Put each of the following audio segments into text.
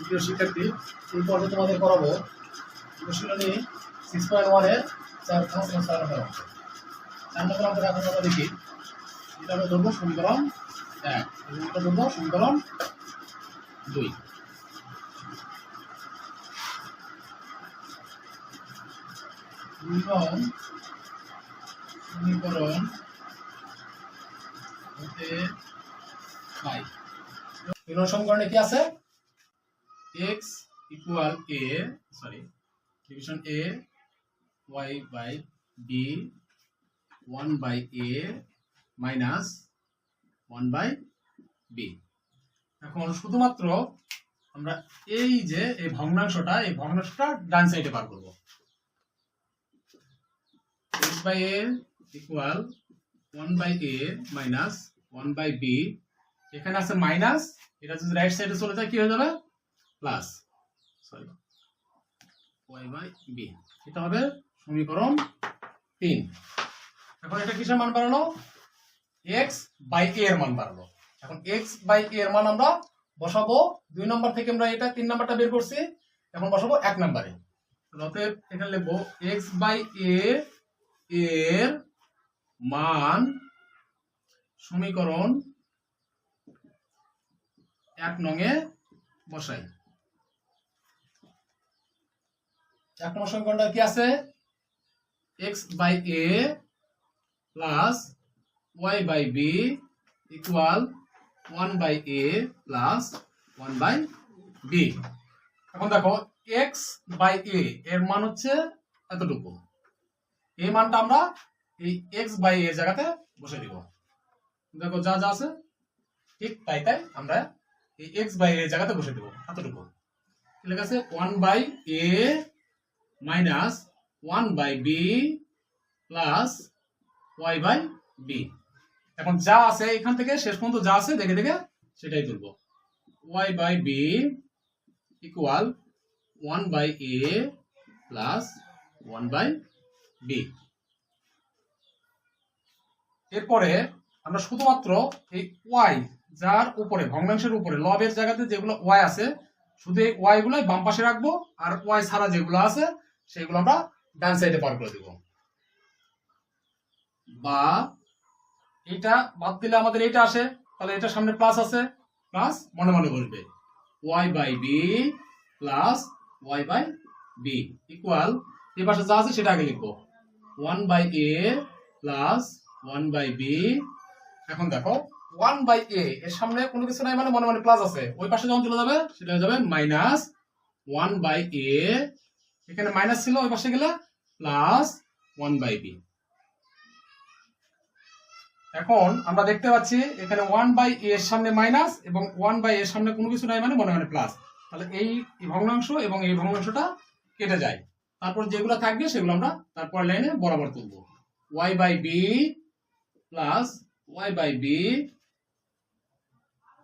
সুপ্রিয় শিক্ষার্থী, এই পর্বে তোমাদের করাবো অনুশীলনী সিক্স পয়েন্ট ওয়ানের চার পাঁচ এবং চার নম্বর অঙ্ক চার নম্বর অঙ্কের এখন আমরা দেখি। এটা আমরা ধরবো সমীকরণ এক এবং এটা ধরবো সমীকরণ দুই। দুই নং সমীকরণ হতে পাই। সমীকরণে কি আছে? X equal a, sorry, division a y by b 1 by a minus 1 by b. এখন শুধুমাত্র আমরা এই যে এই ভগ্নাংশটা এই ভগ্নাংশটা ডান সাইডে বার করব। X by a equal 1 by a minus 1 by b, এখানে আছে মাইনাস এটা যদি রাইট সাইডে চলে যায়, কি হয়ে যাবে? Plus, sorry, Y by B. এটা হবে সমীকরণ তিন। এখন এটা কিসের মান বাড়ালো? এক্স বাই এ এর মান বাড়ালো। এখন এক্স বাই এ এর মান আমরা বসাবো। দুই নম্বর থেকে আমরা এটা তিন নাম্বারটা বের করছি। এখন বসাবো এক নম্বরে। অতএব এখানে লিখব, এক্স বাই এ এর মান সমীকরণ এক নঙে বসাই। এক নম্বর সমীকরণটা কি আছে? X by A plus Y by B equal one by A plus one by B এখন দেখো এক্স বাই এ এর মান হচ্ছে এতটুকু। এই মানটা আমরা এই এক্স বাই এ জায়গাতে বসে দিব। দেখো, যা যা আছে, ঠিক তাই তাই আমরা এই এক্স বাই এ জায়গাতে বসে দেবো, এতটুকু। লেখা আছে? One by A minus one by B plus Y by B. এখন যা আছে এখান থেকে, শেষ পর্যন্ত যা আছে, দেখে দেখে সেটাই তুলব। Y by B equal one by A plus one by B. এরপরে আমরা শুধুমাত্র এই ওয়াই যার উপরে, ভগ্নাংশের উপরে, লবের জায়গাতে যেগুলো ওয়াই আছে, শুধু এই ওয়াই গুলো বাম পাশে রাখব, আর ওয়াই ছাড়া যেগুলো আছে সেগুলো আমরা ডান সাইডে পার করে দিব। বা এটা বাদ দিলে আমাদের এটা আসে, তাহলে এটা সামনে প্লাস আছে প্লাস মনে মনে বলবে। Y by B plus Y by B equal এই পাশে যা আছে সেটা আগে লিখব। One by A plus one by B এখন দেখো ওয়ান বাই এ এর সামনে কোনো কিছু নাই মানে মনে মনে প্লাস আছে। ওই পাশে যখন চলে যাবে, সেটা হয়ে যাবে মাইনাস ওয়ান বাই এ এখানে মাইনাস ছিল, ওই পাশে গেলে প্লাস ওয়ান বাই বি এখন আমরা দেখতে পাচ্ছি এখানে ওয়ান বাই এর সামনে মাইনাস এবং ওয়ান বাই এর সামনে কোনো কিছু নাই মানে মনে মনে প্লাস তাহলে এই ভগ্নাংশ এবং এই ভগ্নাংশটা কেটে যায়। তারপর যেগুলো থাকবে সেগুলো আমরা তারপর লাইনে বরাবর তুলব। Y by B plus Y by B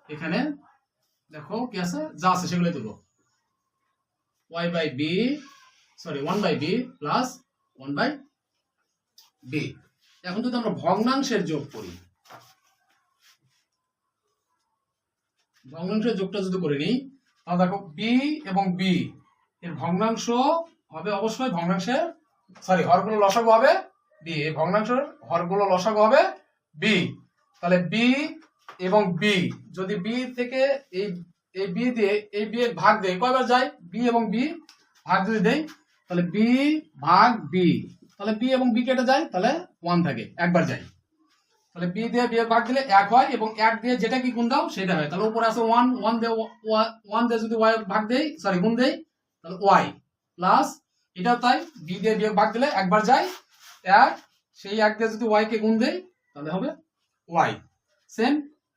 এখানে দেখো কি আছে? যা আছে সেগুলো তুলব। Y by B sorry one by B plus one by B এখন যদি আমরা ভগ্নাংশের যোগ করি, ভগ্নাংশের যোগটা যদি করে নিই, তাহলে দেখো বি এবং বি এর ভগ্নাংশ হবে অবশ্যই ভগ্নাংশের সরি হরগুলো লসাগু হবে বি এই ভগ্নাংশের হরগুলো লসাগু হবে বি তাহলে বি এবং বি যদি বি থেকে এই এই বি দিয়ে এই বি এর ভাগ দেয় কয়বার যায়? বি এবং বি ভাগ যদি দেই তাহলে বি ভাগ বি তাহলে বি এবং বি কেটে যায়, তাহলে ওয়ান থাকে, একবার যায়। তাহলে বি দিয়ে বি ভাগ দিলে এক হয় এবং এক দিয়ে যেটা কি গুণ দাও, সেটা হয়। তাহলে উপরে আছে ওয়ান ওয়ান দিয়ে ওয়ান দিয়ে যদি ওয়াই ভাগ দেই সরি গুণ দেই, তাহলে ওয়াই প্লাস এটাও তাই বি দিয়ে বি ভাগ দিলে একবার যায়, এক, সেই এক দিয়ে যদি ওয়াই কে গুণ দেই, তাহলে হবে ওয়াই সেম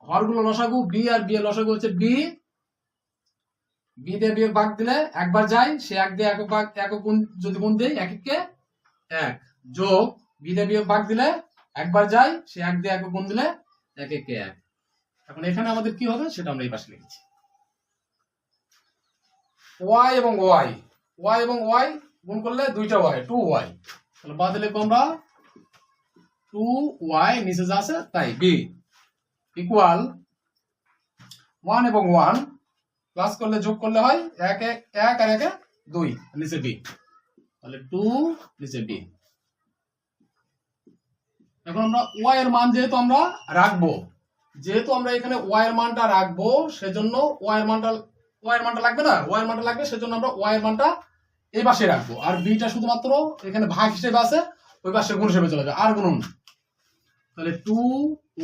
হরগুলো লসাগু বি আর বি এর লসাগু হচ্ছে বি বি দিয়ে বি এর ভাগ দিলে একবার যায়, সে এক দিয়ে একক ভাগ, একক গুণ, যদি গুণ দেই এক এককে এক। যোগ বি দিয়ে বিয়োগ ভাগ দিলে একবার যায়, সে এক দিয়ে একক গুণ দিলে এক একে। এক এখন এখানে আমাদের কি হবে সেটা আমরা এই পাশে লিখেছি। ওয়াই এবং ওয়াই ওয়াই এবং ওয়াই গুণ করলে দুইটা ওয়াই টু ওয়াই তাহলে বাদ দিলে আমরা টু ওয়াই নিচে যা আছে, তাই বি ইকুয়াল ওয়ান এবং ওয়ান প্লাস করলে যোগ করলে হয় এক এক আর একে দুই। নিচে বি তাহলে টু নিচে বি এখন আমরা ওয়াই এর মান যেহেতু আমরা রাখব, যেহেতু আমরা এখানে ওয়াই এর মানটা রাখব, সেজন্য ওয়াই এর মানটা ওয়াই এর মানটা লাগবে না? ওয়াই এর মানটা লাগবে, সেজন্য আমরা ওয়াই এর মানটা এই পাশে রাখব। আর বিটা শুধুমাত্র এখানে ভাগ হিসেবে আছে, ওই পাশে গুণ হিসেবে চলে যাবে আর গুণন না। তাহলে টু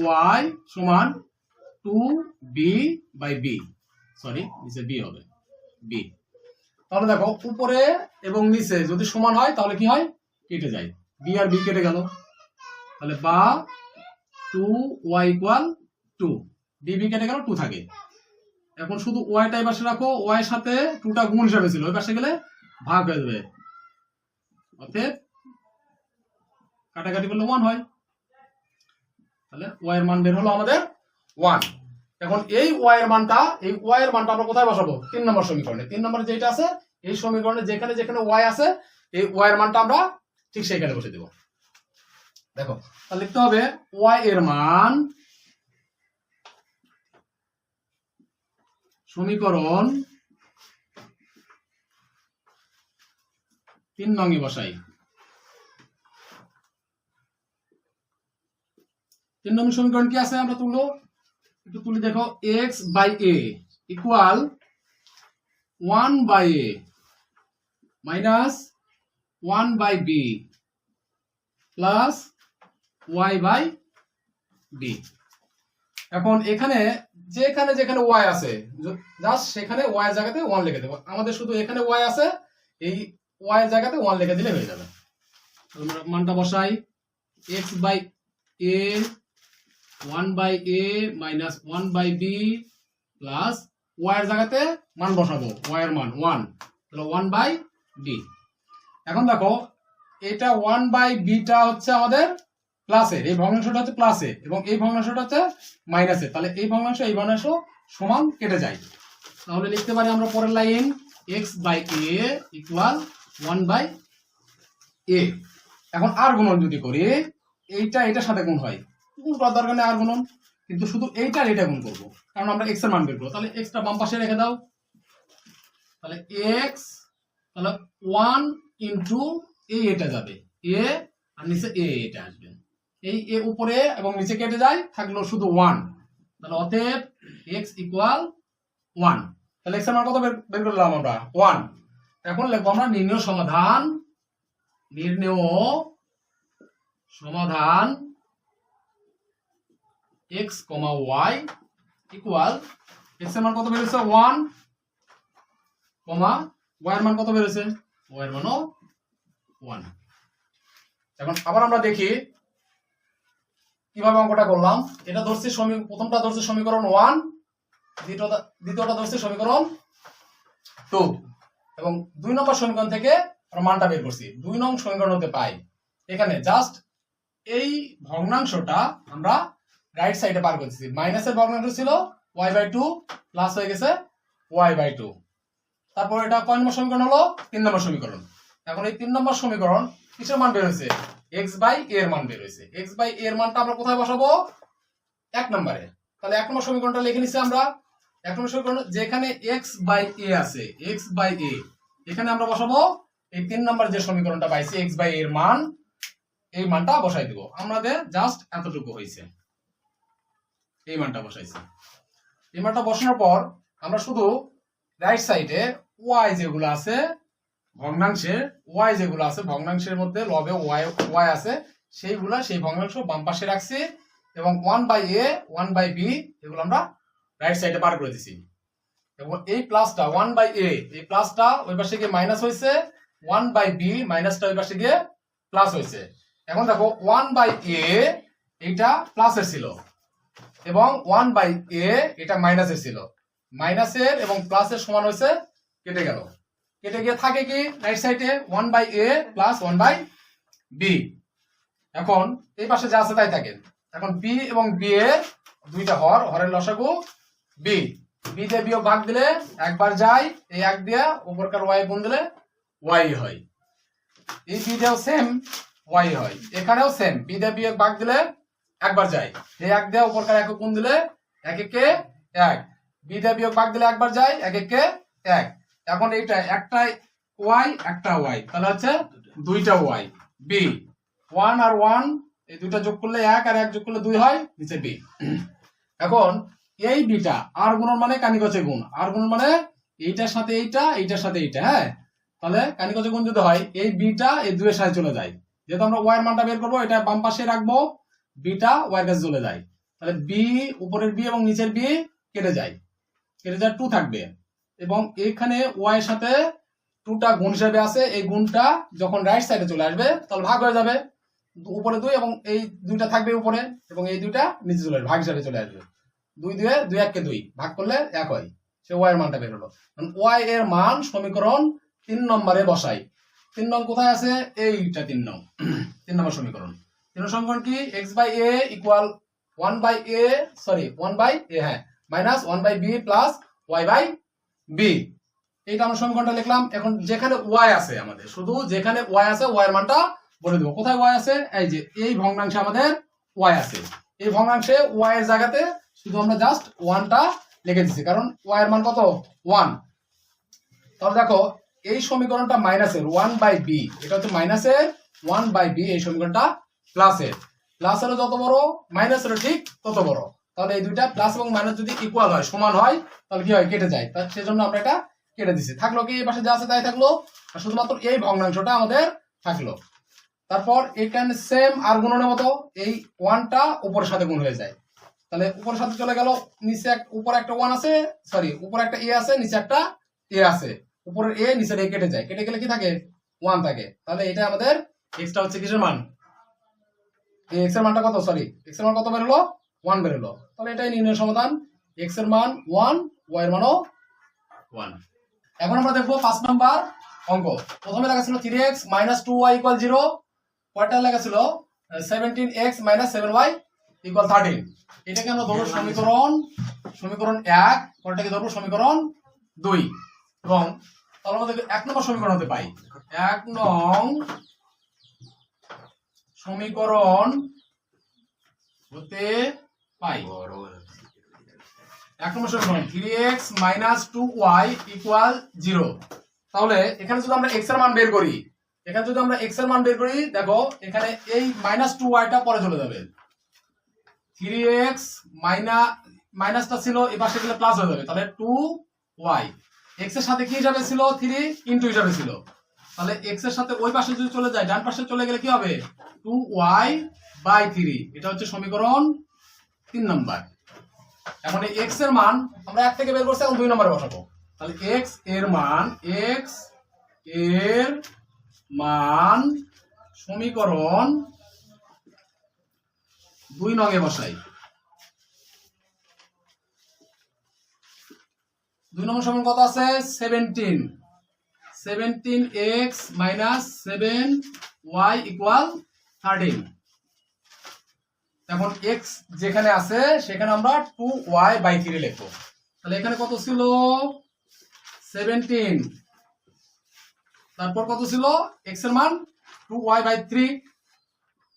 ওয়াই সমান two b by b sorry নিচে বি হবে। বি তাহলে দেখো, উপরে এবং নিচে যদি সমান হয়, তাহলে কি হয়? কেটে যায়। বি আর বি কেটে গেল। তাহলে বা two y equal two b b কেটে গেল টু থাকে। এখন শুধু ওয়াইটা এই পাশে রাখো ওয়াই সাথে টুটা গুণ হিসাবে ছিল। ওই পাশে গেলে ভাগ হয়ে যাবে। অতএব কাটাকাটি করলে ওয়ান হয়। তাহলে ওয়াই এর মান বের হলো আমাদের ওয়ান এখন এই ওয়াই এর মানটা, এই ওয়াই এর মানটা আমরা কোথায় বসাবো? তিন নম্বর সমীকরণে। তিন নম্বরে যেটা আছে, এই সমীকরণে যেখানে যেখানে ওয়াই আছে, এই ওয়াই এর মানটা আমরা ঠিক সেইখানে বসে দেব। দেখো, তাহলে লিখতে হবে ওয়াই এর মান সমীকরণ তিন নঙ্গে বসাই। তিন নং সমীকরণ কি আছে আমরা তুললো একটু তুলি দেখো x by a equal one by a minus one by b plus y by b এখন এখানে, যেখানে যেখানে ওয়াই আছে জাস্ট সেখানে ওয়াই জায়গাতে ওয়ান লিখে দেবো। আমাদের শুধু এখানে ওয়াই আছে, এই ওয়াই জায়গাতে ওয়ান লিখে দিলে হয়ে যাবে। মানটা বসাই x by a one by a minus one by b plus y এর জায়গাতে মান বসাবো ওয়াই এর মান ওয়ান তাহলে ওয়ান বাই বি এখন দেখো, এটা ওয়ান বাই বিটা হচ্ছে আমাদের প্লাসের এই ভগ্নাংশটা হচ্ছে প্লাসে এবং এই ভগ্নাংশটা হচ্ছে মাইনাসে তাহলে এই ভগ্নাংশ এই ভগ্নাংশ সমান কেটে যায়। তাহলে লিখতে পারি আমরা পরের line x by a equal one by a এখন আর গুণন যদি করি, এইটা, এটার সাথে গুণ হয়। গুণ করার দরকার নেই আর গুণন কিন্তু শুধু এইটা আর এটা গুণ করব। কারণ আমরা এক্সের মান বের করব। তাহলে এক্সটা বাম পাশে রেখে দাও। তাহলে এক্স তাহলে ওয়ান ইন্টু এ এটা যাবে। এ আর নিচে এ এটা আসবে। এই এ উপরে এবং নিচে কেটে যায়, থাকল শুধু ওয়ান তাহলে অতএব এক্স ইকুয়াল ওয়ান তাহলে এক্সের মান কত বের করলাম আমরা? ওয়ান এখন লিখব আমরা নির্ণয় সমাধান নির্ণয় সমাধান এক্স কমা ওয়াই ইকুয়াল এক্সের মান কত বেরোছে ওয়ান কমা ওয়াই এর মান কত বেরোছে ওয়াই এর মানও ওয়ান এখন আবার আমরা দেখি কীভাবে অঙ্কটা করলাম। এটা ধরছি সমী, প্রথমটা ধরছি সমীকরণ ওয়ান দ্বিতীয়টা দ্বিতীয়টা ধরছি সমীকরণ টু এবং দুই নম্বর সমীকরণ থেকে আমরা মানটা বের করছি। দুই নং সমীকরণ হতে পাই। এখানে জাস্ট এই ভগ্নাংশটা আমরা রাইট সাইডে পার করতেছি। মাইনাসের ভগ্নাংশ ছিল ওয়াই বাই টু প্লাস হয়ে গেছে ওয়াই বাই টু তারপর এটা কয় নম্বর সমীকরণ হলো? তিন নম্বর সমীকরণ। এখন এই তিন নম্বর সমীকরণ কিসের মান বের হয়েছে? এক্স বাই এর মান বের হয়েছে। এক্স বাই এর মানটা আমরা কোথায় বসাবো? এক নম্বরে। তাহলে এক নম্বর সমীকরণটা লিখে নিচ্ছি আমরা। এক নম্বর সমীকরণ যেখানে বাই এ আছে বাই এ এখানে আমরা বসাবো এই তিন নম্বর যে সমীকরণটা পাইছি এক্স বাই এর মান, এই মানটা বসাই দিব। আমাদের জাস্ট এতটুকু হয়েছে। এই মানটা বসাইছি। এই মানটা বসানোর পর আমরা শুধু রাইট সাইডে ওয়াই যেগুলো আছে ভগ্নাংশের ওয়াই যেগুলো আছে, ভগ্নাংশের মধ্যে লবে ওয়াই ওয়াই আছে, সেইগুলা সেই ভগ্নাংশ বাম পাশে রাখছি এবং one by a one by b এগুলো আমরা রাইট সাইডে পার করে দিছি। এবং এই প্লাসটা ওয়ান বাই এ এই প্লাসটা ওই পাশে গিয়ে মাইনাস হয়েছে ওয়ান বাই বি মাইনাসটা ওই পাশে গিয়ে প্লাস হয়েছে। এখন দেখো ওয়ান বাই এ এইটা প্লাসের ছিল। এবং ওয়ান বাই এ এটা মাইনাসের ছিল। মাইনাসের এবং প্লাসের সমান হয়েছে, কেটে গেল। কেটে গিয়ে থাকে কি রাইট সাইডে one by a plus one by b এখন এই পাশে যা আছে তাই থাকে। এখন বি এবং বি এর দুইটা হর, হরের লসাগু বি বি দিয়ে বিয়োগ ভাগ দিলে একবার যায়, এই এক দিয়ে উপরকার ওয়াই গুণ দিলে ওয়াই হয়। এই বি দিয়েও সেম ওয়াই হয়। এখানেও সেম বি দিয়ে বিয়োগ ভাগ দিলে একবার যায় এই এক দিয়ে উপরকার এক গুণ দিলে এক একে এক। বি দিয়ে বিয়োগ ভাগ দিলে একবার যায় এক একে এক। এখন এইটা একটা ওয়াই একটা ওয়াই। তাহলে হচ্ছে দুইটা ওয়াই। বি ওয়ান আর ওয়ান এই দুইটা যোগ করলে এক আর এক যোগ করলে দুই হয়, নিচে বি এখন এই বিটা আর গুণন মানে কানিকচে গুণ। আর গুণন মানে এইটার সাথে এইটা, এইটার সাথে এইটা হ্যাঁ? তাহলে কানিকচে গুণ যদি হয়, এই বিটা এই দুইয়ের সাথে চলে যায়। যেহেতু আমরা ওয়াই এর মানটা বের করব, এটা বাম পাশে রাখব বিটা ওয়াই কাছে চলে যায়। তাহলে বি উপরের বি এবং নিচের বি কেটে যায়। কেটে যায় টু থাকবে। এবং এখানে ওয়াই এর সাথে টুটা গুণ হিসেবে আছে। এই গুণটা যখন রাইট সাইডে চলে আসবে, তাহলে ভাগ হয়ে যাবে। উপরে দুই এবং এই দুইটা থাকবে উপরে এবং এই দুইটা নিচে চলে আসবে, ভাগ হিসাবে চলে আসবে। দুই দুয়ে দুই এককে দুই, ভাগ করলে এক হয়। সে ওয়াই এর মানটা বের হলো। ওয়াই এর মান সমীকরণ তিন নম্বরে বসাই। তিন নং কোথায় আছে? এইটা তিন নং। তিন নম্বর সমীকরণ। তিন কি? X by a equal one by a sorry one by a হ্যাঁ minus one by b plus y by b এইটা আমরা সমীকরণটা লিখলাম। এখন যেখানে ওয়াই আছে আমাদের, শুধু যেখানে ওয়াই আছে ওয়াই এর মানটা বলে দেবো। কোথায় ওয়াই আছে? এই যে, এই ভগ্নাংশে আমাদের ওয়াই আছে। এই ভগ্নাংশে ওয়াই এর জায়গাতে শুধু আমরা জাস্ট ওয়ানটা লিখে দিচ্ছি কারণ ওয়াই এর মান কত? ওয়ান তাহলে দেখো, এই সমীকরণটা মাইনাসের ওয়ান বাই বি এটা হচ্ছে মাইনাসের ওয়ান বাই বি এই সমীকরণটা প্লাসের প্লাসের যত বড় মাইনাসের ঠিক তত বড়। তাহলে এই দুইটা প্লাস এবং মাইনাস যদি ইকুয়াল হয়, সমান হয়, তাহলে কি হয়? কেটে যায়। তার সেজন্য আমরা এটা কেটে দিছি। থাকল কি? এই পাশে যা আছে তাই থাকল। আর শুধুমাত্র এই ভগ্নাংশটা আমাদের থাকল। তারপর এখানে সেম আর গুণনের মতো এই ওয়ানটা উপরের সাথে গুণ হয়ে যায়। তাহলে উপরের সাথে চলে গেল, নিচে এক উপরে একটা ওয়ান আছে সরি উপরে একটা এ আছে, নিচে একটা এ আছে। উপরের এ নিচের এ কেটে যায়। কেটে গেলে কি থাকে? ওয়ান থাকে। তাহলে এটা আমাদের এক্সটা হচ্ছে কিসের মান? এক্সের মানটা কত? সরি এক্সের মান কত বেরোলো? ওয়ান বেরোলো। তাহলে এটাই নির্ণয় সমাধান। এক্সের মান ওয়ান ওয়াই এর মানও ওয়ান এখন আমরা দেখব পাঁচ নাম্বার অঙ্ক। প্রথমে লেখা ছিল three x minus two y zero লেখা ছিল seventeen x minus seven y equal thirteen এটাকে আমরা ধরবো সমীকরণ সমীকরণ এক, পরেরটাকে ধরবো সমীকরণ দুই। এবং তাহলে আমাদের এক নম্বর সমীকরণ হতে পাই। এক নং সমীকরণ হতে পাই। এক নম্বর সমীকরণ three x minus two y equal zero তাহলে এখানে যদি আমরা এক্সের মান বের করি, এখানে যদি আমরা এক্সের মান বের করি, দেখো, এখানে এই মাইনাস টু ওয়াইটা পরে চলে যাবে। থ্রি এক্স মাইনা মাইনাসটা ছিল এই পাশে গেলে প্লাস হয়ে যাবে। তাহলে টু ওয়াই এক্সের সাথে কি হিসাবে ছিল? থ্রি ইন্টু হিসাবে ছিল। তাহলে এক্সের সাথে ওই পাশে যদি চলে যায়, ডান পাশে চলে গেলে কি হবে? টু ওয়াই বাই থ্রি এটা হচ্ছে সমীকরণ তিন নম্বর। এখন এই এক্সের মান আমরা এক থেকে বের করছি, এখন দুই নম্বরে বসাবো। তাহলে এক্সের মান এক্সের মান সমীকরণ দুই নঙে বসাই। দুই নম্বর সমীকরণ কত আছে? Seventeen seventeen x minus seven y equal thirteen এখন এক্স যেখানে আছে, সেখানে আমরা টু ওয়াই বাই থ্রি লিখব। তাহলে এখানে কত ছিল? সেভেন্টিন তারপর কত ছিল? এক্সের মান টু ওয়াই বাই থ্রি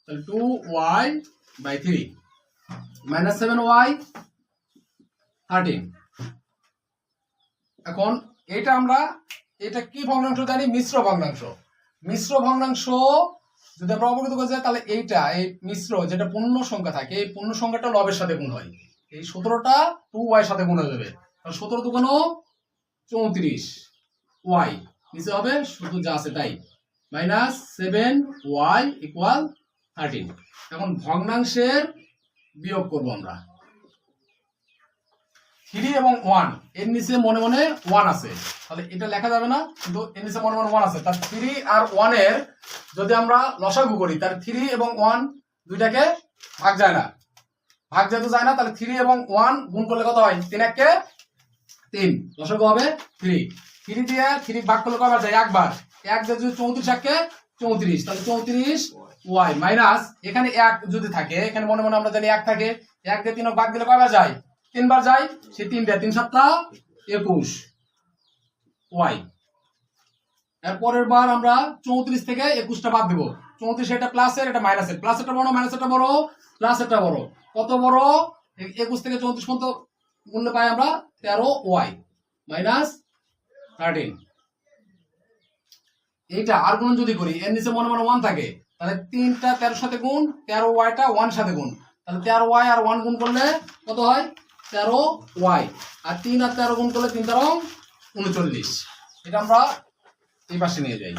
তাহলে two y by three minus seven y thirteen এখন এটা আমরা এটা কি ভগ্নাংশ জানি? মিশ্র ভগ্নাংশ। মিশ্র ভগ্নাংশ যদি আমরা অবগত করে যাই তাহলে এইটা, এই মিশ্র যেটা পূর্ণ সংখ্যা থাকে, এই পূর্ণ সংখ্যাটা লবের সাথে গুণ হয়। এই সতেরোটা টু ওয়াই সাথে গুণ হয়ে যাবে। তাহলে সতেরো দুগুণ চৌত্রিশ ওয়াই নিচে হবে, শুধু যা আছে তাই। Minus seven y equal thirteen এখন ভগ্নাংশের বিয়োগ করব আমরা। থ্রি এবং ওয়ানের নিচে মনে মনে ওয়ান আছে। তাহলে এটা লেখা যাবে না, কিন্তু এর নিচে মনে মনে ওয়ান আছে। তার থ্রি আর ওয়ানের যদি আমরা লসাগু করি তার থ্রি এবং ওয়ান দুইটাকে ভাগ যায় না। ভাগ যেহেতু যায় না, তাহলে থ্রি এবং ওয়ান গুণ করলে কত হয়? তিন এককে তিন। লসাগু হবে থ্রি থ্রি দিয়ে থ্রি ভাগ করলে কবার যায়? একবার। এক দিয়ে যদি চৌত্রিশ এককে চৌত্রিশ, তাহলে চৌত্রিশ ওয়াই মাইনাস, এখানে এক যদি থাকে, এখানে মনে মনে আমরা জানি এক থাকে, এক দিয়ে তিন ভাগ দিলে কয়বার যায়? তিনবার যাই, সে তিন দেয়, তিন সাতটা একুশ। ওয়াই এর পরের বার আমরা চৌত্রিশ থেকে একুশটা বাদ দেবো। চৌত্রিশ এটা প্লাসের এটা মাইনাসের প্লাস এটা বড় মাইনাস এটা বড় প্লাস এটা বড়। কত বড়? একুশ থেকে চৌত্রিশ পর্যন্ত গুণলে পাই আমরা তেরো ওয়াই মাইনাস থার্টিন এইটা আর গুণ যদি করি, এর নিচে মনে মনে ওয়ান থাকে, তাহলে তিনটা তেরোর সাথে গুণ, তেরো ওয়াইটা ওয়ান সাথে গুণ। তাহলে তেরো ওয়াই আর ওয়ান গুণ করলে কত হয়? তেরো ওয়াই। আর তিন আর তেরো গুণ করলে তিন তেরো উনচল্লিশ। এটা আমরা এই পাশে নিয়ে যাই।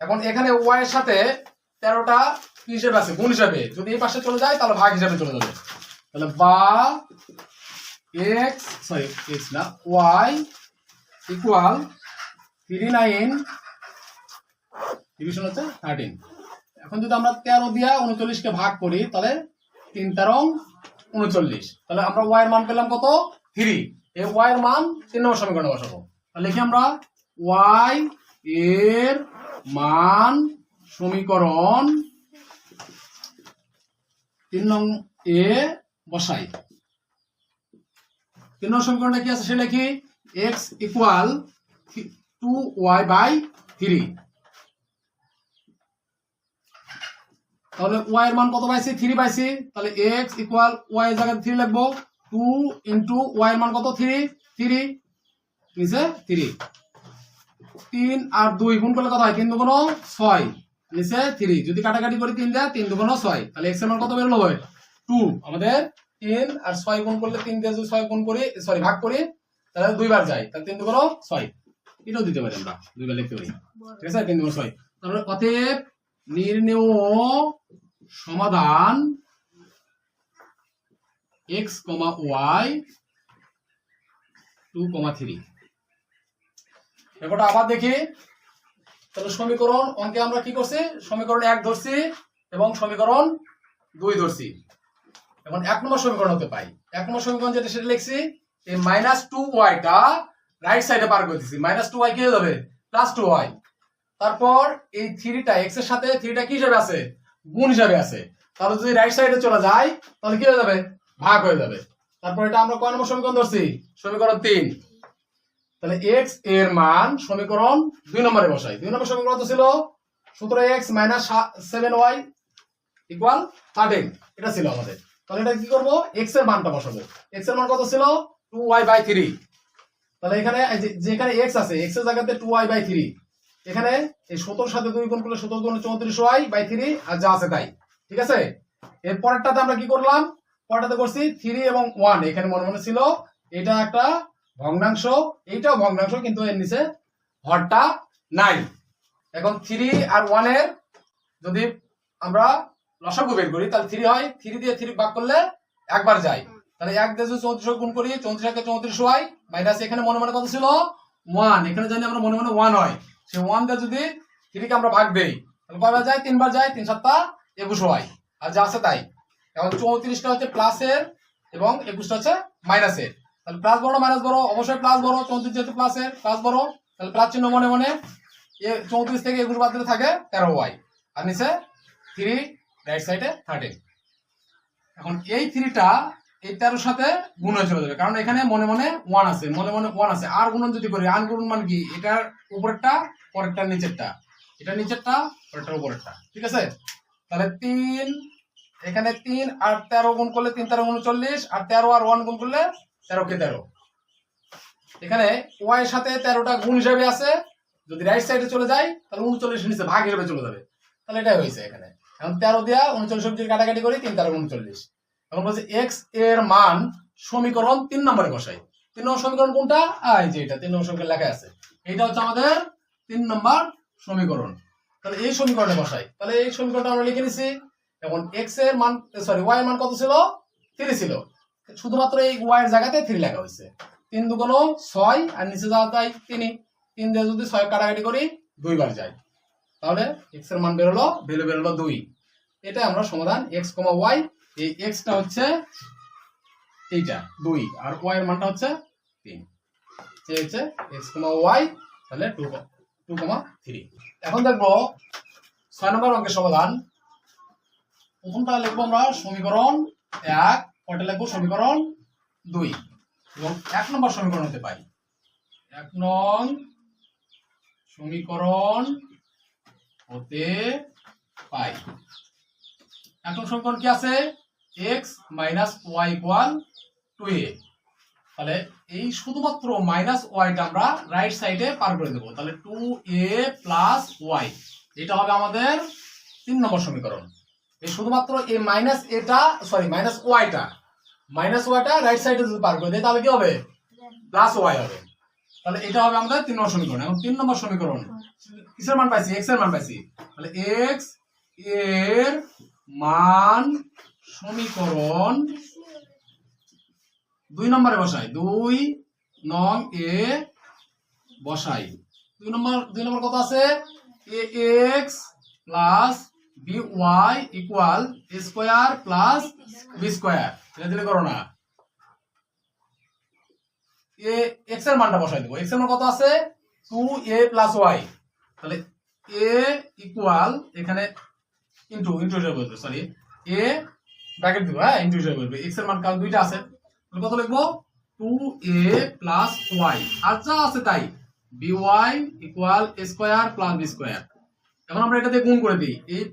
এখন এখানে ওয়াই এর সাথে তেরোটা কি হিসেবে আছে? গুণ হিসাবে। যদি এই পাশে চলে যায়, তাহলে ভাগ হিসাবে চলে যাবে। তাহলে বা এক্স সরি এক্স না, y equal three nine division হচ্ছে থার্টিন এখন যদি আমরা তেরো দিয়া উনচল্লিশকে ভাগ করি, তাহলে তিন তেরো, উনচল্লিশ। তাহলে আমরা ওয়াই এর মান পেলাম কত? থ্রি এই ওয়াই এর মান তিন নম্বর সমীকরণে বসাবো। তাহলে লিখি আমরা ওয়াই এর মান সমীকরণ তিন নং এ বসাই। তিন নম্বর সমীকরণটা কি আছে? সে লিখি x equal two y by three তাহলে ওয়াই এর মান কত পাইছি? থ্রি পাইছি। তাহলে এক্স ইকুয়াল ওয়াই জায়গায় থ্রি লিখব টু ইন্টু ওয়াই এর মান কত? থ্রি থ্রি নিচে থ্রি তিন আর দুই গুণ করলে কত হয়? তিন দুগুণ ছয়। নিচে থ্রি যদি কাটাকাটি করি তিন দেয়, তিন দুগুণ ছয়। তাহলে এক্সের মান কত বেরোলো? হয় টু আমাদের তিন আর ছয় গুণ করলে তিন দিয়ে যদি ছয় গুণ করি সরি ভাগ করি, তাহলে দুইবার যায়। তাহলে তিন দুগুণ ছয়। এটাও দিতে পারি আমরা। দুইবার লিখতে পারি। ঠিক আছে? তিন দুগুণ ছয়। তাহলে অতএব নির্ণেয় সমাধান x comma y two comma three ব্যাপারটা আবার দেখি। তাহলে সমীকরণ অঙ্কে আমরা কি করছি? সমীকরণ এক ধরছি এবং সমীকরণ দুই ধরছি। এখন এক নম্বর সমীকরণ হতে পাই। এক নম্বর সমীকরণ যেটা সেটা লিখছি, এই মাইনাস টু ওয়াইটা রাইট সাইডে পার করে দিচ্ছি মাইনাস টু ওয়াই কি হয়ে যাবে? প্লাস টু ওয়াই তারপর এই থ্রিটা এক্সের সাথে থ্রিটা কি হিসাবে আছে? গুণ হিসাবে আছে। তাহলে যদি রাইট সাইডে চলে যায় তাহলে কি হয়ে যাবে? ভাগ হয়ে যাবে। তারপর এটা আমরা কয় নম্বর সমীকরণ ধরছি? সমীকরণ তিন। তাহলে এক্সের মান সমীকরণ দুই নম্বরে বসাই। দুই নম্বর সমীকরণ তো ছিল? সতেরো x minus seven y equal thirteen এটা ছিল আমাদের। তাহলে এটা কি করব? এক্সের মানটা বসাবো। এক্সের মান কত ছিল? টু ওয়াই বাই থ্রি তাহলে এখানে যেখানে এক্স আছে এক্সের জায়গাতে টু ওয়াই বাই থ্রি এখানে এই সতেরোর সাথে দুই গুণ করলে সতেরো গুণ চৌত্রিশ ওয়াই বাই থ্রি আর যা আছে তাই। ঠিক আছে? এর পরেরটাতে আমরা কি করলাম? পরেরটাতে করছি থ্রি এবং ওয়ান এখানে মনে মনে ছিল এটা একটা ভগ্নাংশ, এইটাও ভগ্নাংশ, কিন্তু এর নিচে হরটা নাই। এখন থ্রি আর ওয়ানের যদি আমরা লসাগু বের করি, তাহলে থ্রি হয় থ্রি দিয়ে থ্রি ভাগ করলে একবার যায়। তাহলে এক যদি চৌত্রিশ গুণ করি, চৌত্রিশ একে চৌত্রিশ হয় মাইনাস এখানে মনে মনে কত ছিল? ওয়ান এখানে জানি আমরা মনে মনে ওয়ান হয়। সে ওয়ান যদি থ্রিকে আমরা ভাগ দেই, তাহলে কয়বার যায়? তিনবার যায়? তিন সাতটা একুশ হয়। আর যা আছে তাই। এখন চৌত্রিশটা হচ্ছে প্লাসের এবং একুশটা হচ্ছে মাইনাসের তাহলে প্লাস বড় মাইনাস বড়? অবশ্যই প্লাস বড়। চৌত্রিশ যেহেতু প্লাসের প্লাস বড়। তাহলে প্লাস চিহ্ন মনে মনে এ চৌত্রিশ থেকে একুশ বাদ দিলে থাকে তেরো ওয়াই। আর নিচে থ্রি রাইট সাইডে থার্টিন এখন এই থ্রিটা তেরোর সাথে গুণ হয়ে চলে যাবে। কারণ এখানে মনে মনে ওয়ান আছে, মনে মনে ওয়ান আছে। আর গুণন যদি করি, আর গুণন মানে কি? এটার উপরেরটা, পরেরটা, নিচেরটা। এটা নিচেরটা পরেরটা উপরেরটা। ঠিক আছে? তাহলে তিন, এখানে তিন, আর তেরো গুণ করলে তিন, তেরো উনচল্লিশ আর তেরো আর ওয়ান গুণ করলে তেরো কে তেরো। এখানে ওয়াই এর সাথে তেরোটা গুণ হিসাবে আছে। যদি রাইট সাইডে চলে যায় তাহলে উনচল্লিশ নিচে ভাগ হিসেবে চলে যাবে। তাহলে এটাই হয়েছে এখানে। এখন তেরো দেওয়া উনচল্লিশ যদি কাটাকাটি করি, তিন, তেরো, উনচল্লিশ। এখন বলছে এক্সের মান সমীকরণ তিন নম্বরে বসাই। তিন নম্বর সমীকরণ কোনটা? এই যে এটা, তিন নম্বর সমীকরণ লেখা আছে। এটা হচ্ছে আমাদের তিন নম্বর সমীকরণ। তাহলে এই সমীকরণে বসাই। তাহলে এই সমীকরণটা আমরা লিখে নিছি। এখন এক্সের মান সরি ওয়াই এর মান কত ছিল? থ্রি ছিল। শুধুমাত্র এই ওয়াই এর জায়গাতে থ্রি লেখা হয়েছে। তিন দুগুণ ছয়, আর নিচে যাওয়া তাই তিনি। তিন দিয়ে যদি ছয় কাটাকাটি করি, দুইবার যায়। তাহলে এক্সের মান বেরোলো, ভ্যালু বেরোলো দুই। এটা আমরা সমাধান এক্স কমা ওয়াই এই এক্সটা হচ্ছে এইটা, দুই। আর ওয়াই এর মানটা হচ্ছে তিন। এই হচ্ছে এক্স কমা ওয়াই তাহলে টু টু কমা থ্রি এখন দেখব ছয় নম্বর অঙ্কের সমাধান। প্রথমটা লিখব আমরা সমীকরণ এক পরটা লিখব সমীকরণ দুই। এবং এক নম্বর সমীকরণ হতে পাই এক নং সমীকরণ হতে পাই। এক নং সমীকরণ কি আছে? X minus y equal two a তাহলে এই শুধুমাত্র মাইনাস ওয়াইটা আমরা রাইট সাইডে পার করে দেবো। তাহলে টু এ প্লাস ওয়াই এটা হবে আমাদের তিন নম্বর সমীকরণ। এই শুধুমাত্র এই মাইনাস এটা সরি মাইনাস ওয়াইটা মাইনাস ওয়াইটা রাইট সাইডে যদি পার করে দেয়, তাহলে কি হবে? প্লাস ওয়াই হবে। তাহলে এটা হবে আমাদের তিন নম্বর সমীকরণ। এখন তিন নম্বর সমীকরণ, কিসের মান পাইছি? এক্সের মান পাইছি। তাহলে এক্সের মান সমীকরণ দুই নম্বরে বসাই। দুই নং এ বসাই। দুই নম্বর দুই নম্বর কত আছে? A x plus b y equal square plus b square এটা দিলে করো না। এ এক্সের মানটা বসাই দেবো। এক্সের কত আছে? টু এ প্লাস ওয়াই তাহলে এ ইকুয়াল এখানে into into sorry a bracket দিব হ্যাঁ ইন্টু হিসেবে বলবে। এক্সের মান কারণ দুইটা আছে। তাহলে কত লিখব? টু এ প্লাস ওয়াই আর যা আছে তাই। B y equal a square plus b square এখন আমরা এটা দিয়ে গুণ করে দিই। এই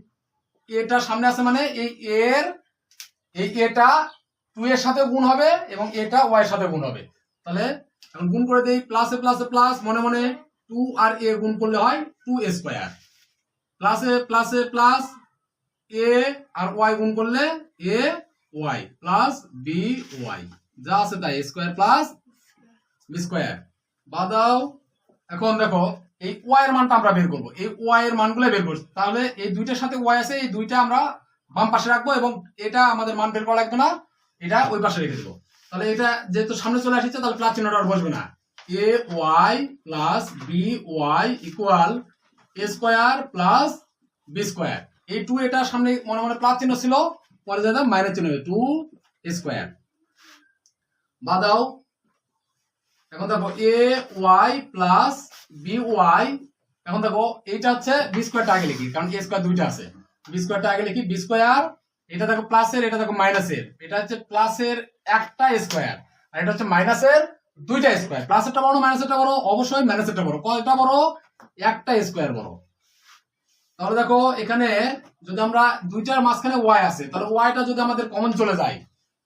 এটা সামনে আছে মানে এই এর এই এটা টু এর সাথে গুণ হবে এবং এটা ওয়াই এর সাথে গুণ হবে। তাহলে এখন গুণ করে দেই। প্লাসে প্লাসে প্লাস মনে মনে টু আর এ গুণ করলে হয় টু এ স্কোয়ার প্লাসে প্লাসে প্লাস এ আর ওয়াই গুণ করলে a y plus b y যা আছে তাই স্কোয়ার প্লাস বি স্কোয়ার বাদাও এখন দেখো, এই ওয়াই এর মানটা আমরা বের করব। এই ওয়াই এর মানগুলো বের করব তাহলে এই দুইটার সাথে ওয়াই আছে, এই দুইটা আমরা বাম পাশে রাখব এবং এটা আমাদের মান বের করা লাগবে না। এটা ওই পাশে রেখে দেবো। তাহলে এটা যেহেতু সামনে চলে আসছে, তাহলে প্লাস চিহ্নটা আর বসবে না। A y plus b y equal a square plus b square এই টু এটা সামনে মনে মনে প্লাস চিহ্ন ছিল, পরে যাবে মাইনাস চিহ্ন টু স্কোয়ার বাদাও এখন দেখো a y plus b y এখন দেখো, এইটা হচ্ছে বি স্কোয়ারটা আগে লিখি, কারণ এ স্কোয়ার দুইটা আছে। বি স্কোয়ারটা আগে লিখি বি স্কোয়ার এটা দেখো প্লাসের এটা দেখো মাইনাসের এটা হচ্ছে প্লাসের একটা স্কোয়ার আর এটা হচ্ছে মাইনাসের দুইটা স্কোয়ার প্লাসেরটা বড় মাইনাসেরটা বড়, অবশ্যই মাইনাসেরটা বড়। কয়টা বড়? একটা স্কোয়ার বড়। তাহলে দেখো, এখানে যদি আমরা দুইটার মাঝখানে ওয়াই আছে, তাহলে ওয়াইটা যদি আমাদের কমন চলে যায়,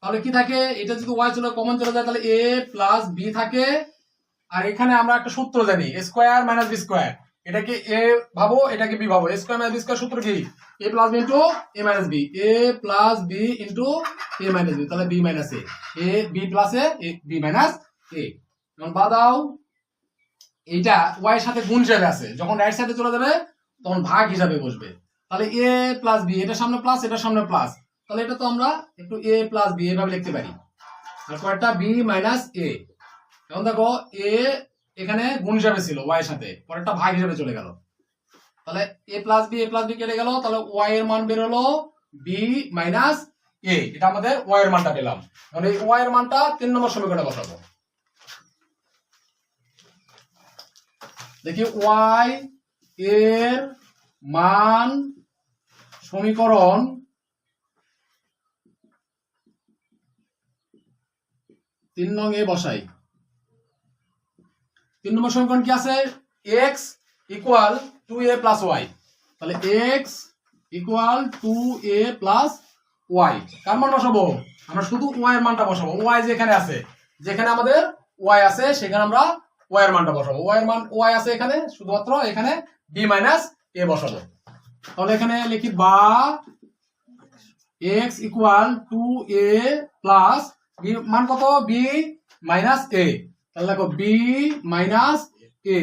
তাহলে কি থাকে? এটা যদি ওয়াই চলে কমন চলে যায়, তাহলে এ প্লাস বি থাকে। আর এখানে আমরা একটা সূত্র জানি স্কোয়ার মাইনাস বি স্কোয়ার এটাকে এ ভাবো, এটাকে বি ভাবো। স্কোয়ার মাইনাস বি স্কোয়ার সূত্র কি? A plus b into a minus b a plus b into a minus b তাহলে b minus a a b plus a b minus a এখন বাদাও এইটা ওয়াই এর সাথে গুণ হিসাবে আছে। যখন রাইট সাইডে চলে যাবে তখন ভাগ হিসাবে বসবে। তাহলে এ প্লাস বি এটা সামনে প্লাস এটা সামনে প্লাস তাহলে এটা তো আমরা একটু এ প্লাস বি এভাবে লিখতে পারি। তারপর একটা বি মাইনাস এ এখন দেখো এ এখানে গুণ হিসাবে ছিল ওয়াই এর সাথে। পরেরটা ভাগ হিসাবে চলে গেল। তাহলে a plus b a plus b কেটে গেল। তাহলে ওয়াই এর মান বেরোলো বি মাইনাস এ এটা আমাদের ওয়াই এর মানটা পেলাম। এখন এই ওয়াই এর মানটা তিন নম্বর সমীকরণে বসাবো। দেখি ওয়াই এর মান সমীকরণ তিন নং এ বসাই। তিন নম্বর সমীকরণ কি আছে? X equal two a plus y তাহলে x equal two a plus y কার মান বসাবো? আমরা শুধু ওয়াই এর মানটা বসাবো। ওয়াই যেখানে আছে, যেখানে আমাদের ওয়াই আছে, সেখানে আমরা ওয়াই এর মানটা বসাবো। ওয়াই এর মান ওয়াই আছে এখানে, শুধুমাত্র এখানে বি মাইনাস এ বসাবো। তাহলে এখানে লিখি বা x equal two a plus মান কত? বি মাইনাস এ তাহলে দেখো b minus a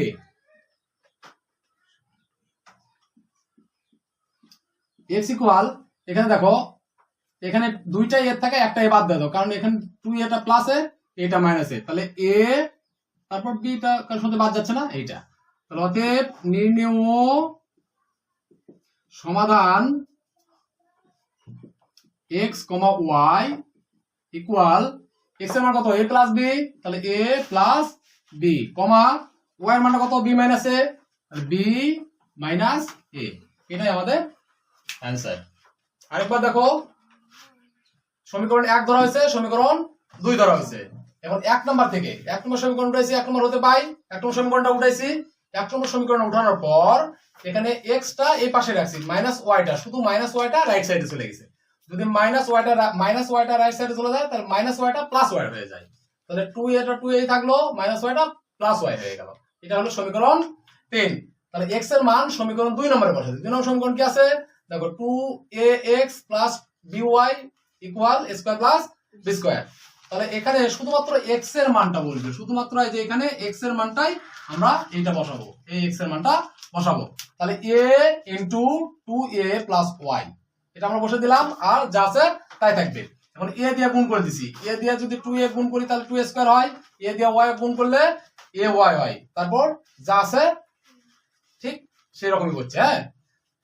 x equal এখানে দেখো, এখানে দুইটাই এর থাকে, একটা এ বাদ দাও। কারণ এখানে টু এটা প্লাস এ এটা মাইনাস এ তাহলে এ তারপর বিটা কারোর সাথে বাদ যাচ্ছে না, এইটা। তাহলে অতএব নির্ণেয় সমাধান এক্স কমা ওয়াই ইকুয়াল এক্সের মান কত? এ প্লাস বি তাহলে a plus b comma y এর মানটা কত? B minus a b minus a এটাই আমাদের অ্যান্সার আরেকবার দেখো, সমীকরণ এক ধরা হয়েছে, সমীকরণ দুই ধরা হয়েছে। এখন এক নম্বর থেকে, এক নম্বর সমীকরণ উঠাইছি, এক নম্বর হতে পাই, এক নম্বর সমীকরণটা উঠাইছি এক নম্বর সমীকরণ উঠানোর পর, এখানে এক্সটা এই পাশে রাখছি মাইনাস ওয়াইটা শুধু মাইনাস ওয়াইটা রাইট সাইডে চলে গেছে। যদি মাইনাস ওয়াইটা মাইনাস ওয়াইটা রাইট সাইডে চলে যায়, তাহলে মাইনাস ওয়াইটা প্লাস ওয়াই হয়ে যায়। তাহলে টু এটা টু এই থাকল মাইনাস ওয়াইটা প্লাস ওয়াই হয়ে গেল। এটা হলো সমীকরণ টেন তাহলে এক্সের মান সমীকরণ দুই নম্বরে বসাতে দুই। নম্বর সমীকরণ কি আছে? দেখো two a x plus b y equal square plus b square তাহলে এখানে শুধুমাত্র এক্সের মানটা বলবে শুধুমাত্র এই যে এখানে এক্সের মানটাই আমরা এইটা বসাবো। এই এক্সের মানটা বসাবো। তাহলে a into two a plus y এটা আমরা বসে দিলাম, আর যা আছে তাই থাকবে। এখন এ দিয়ে গুণ করে দিছি। এ দিয়ে যদি টু এ গুণ করি, তাহলে টু এ স্কোয়ার হয়। এ দিয়ে ওয়াই গুণ করলে এ ওয়াই হয়। তারপর যা আছে ঠিক সেই রকমই করছে হ্যাঁ?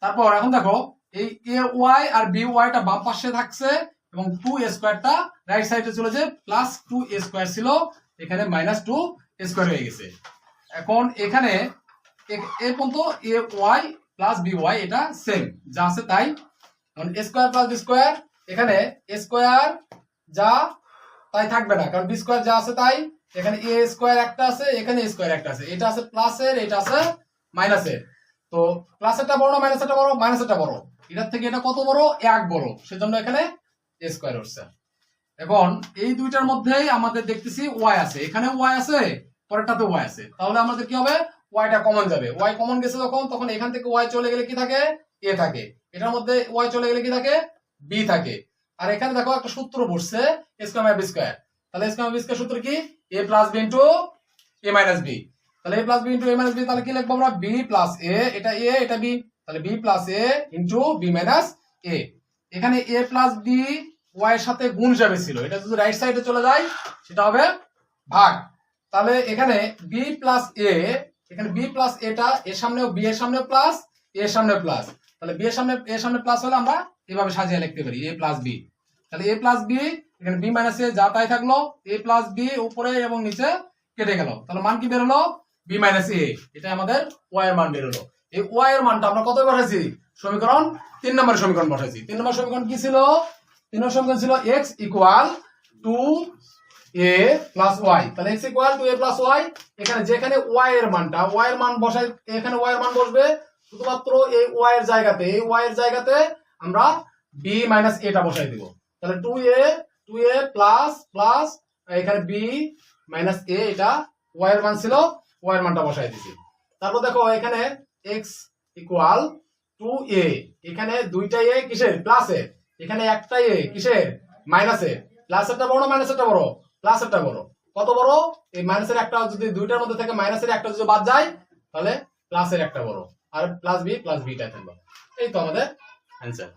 তারপর এখন দেখো, এই এ ওয়াই আর বি ওয়াইটা বাম পাশে থাকছে এবং টু স্কোয়ারটা রাইট সাইডে চলে যে প্লাস টু স্কোয়ার ছিল, এখানে মাইনাস টু স্কোয়ার হয়ে গেছে। এখন এখানে এ- পর্যন্ত a y plus b y এটা সেম যা আছে তাই। এখন স্কোয়ার প্লাস বি স্কোয়ার এখানে স্কোয়ার যা তাই থাকবে না, কারণ বি স্কোয়ার যা আছে তাই, এখানে এ স্কোয়ার একটা আছে, এখানে স্কোয়ার একটা আছে। এটা আছে প্লাসের এটা আছে মাইনাসের তো প্লাসেরটা বড় মাইনাসেরটা বড় মাইনাসেরটা বড়। এটার থেকে এটা কত বড়? এক বড়। সেজন্য এখানে স্কোয়ার উঠছে এখন এই দুইটার মধ্যেই আমাদের দেখতেছি ওয়াই আছে। এখানে ওয়াই আছে, পরেরটাতে ওয়াই আছে। তাহলে আমাদের কি হবে? ওয়াইটা কমন যাবে। ওয়াই কমন গেছে যখন, তখন এখান থেকে ওয়াই চলে গেলে কি থাকে? এ থাকে। এটার মধ্যে ওয়াই চলে গেলে কি থাকে? বি থাকে। আর এখানে দেখো একটা সূত্র বসছে স্কোয়ার মাই বি স্কোয়ার তাহলে স্কোয়ার বি স্কোয়ার সূত্র কি? A plus b into a minus b তাহলে a plus b into a minus b তাহলে কি লিখব আমরা? বি প্লাস এ এটা এ এটা বি তাহলে b plus a into b minus a এখানে এ প্লাস বি ওয়াই এর সাথে গুণ হিসাবে ছিল। এটা যদি রাইট সাইডে চলে যায়, সেটা হবে ভাগ। তাহলে এখানে বি প্লাস এ এখানে বি প্লাস এটা এর সামনেও বি এর সামনেও প্লাস এর সামনে প্লাস তাহলে বি এর সামনে এর সামনে প্লাস হলে আমরা এভাবে সাজিয়ে লিখতে পারি এ প্লাস বি তাহলে এ প্লাস বি এখানে বি মাইনাস এ যা তাই থাকল এ প্লাস বি উপরে এবং নিচে কেটে গেল। তাহলে মান কি বেরোলো বি মাইনাস এ এটা আমাদের ওয়াই এর মান বেরোলো এই ওয়াই এর মানটা আমরা কত বসাইছি সমীকরণ তিন নম্বর সমীকরণ বসাইছি তিন নম্বর সমীকরণ কি ছিল? তিন সমীকরণ ছিল x equal two a plus y তাহলে x equal two a plus y এখানে যেখানে ওয়াই এর মানটা ওয়াই এর মান বসাই, এখানে ওয়াই এর মান বসবে শুধুমাত্র এই ওয়াই এর জায়গাতে, এই ওয়াই এর জায়গাতে আমরা বি মাইনাস এটা বসাই দিব। তাহলে two a two a plus plus এখানে বি মাইনাস এ এটা ওয়াই এর মান ছিল ওয়াই এর মানটা বসাই দিছি। তারপর দেখো এখানে এক্স ইকুয়াল টু এ এখানে দুইটা এ কিসের? প্লাসের এখানে একটাই এ, কিসের? মাইনাসের। প্লাসেরটা বড়, মাইনাসেরটা বড়? প্লাসেরটা বড়। কত বড়? এই মাইনাসের একটা যদি দুইটার মধ্যে থেকে, মাইনাসের একটা যদি বাদ যায়, তাহলে প্লাসের একটা বড়। আর প্লাস বি, প্লাস বিটা থাকবে। এই তো আমাদের অ্যান্সার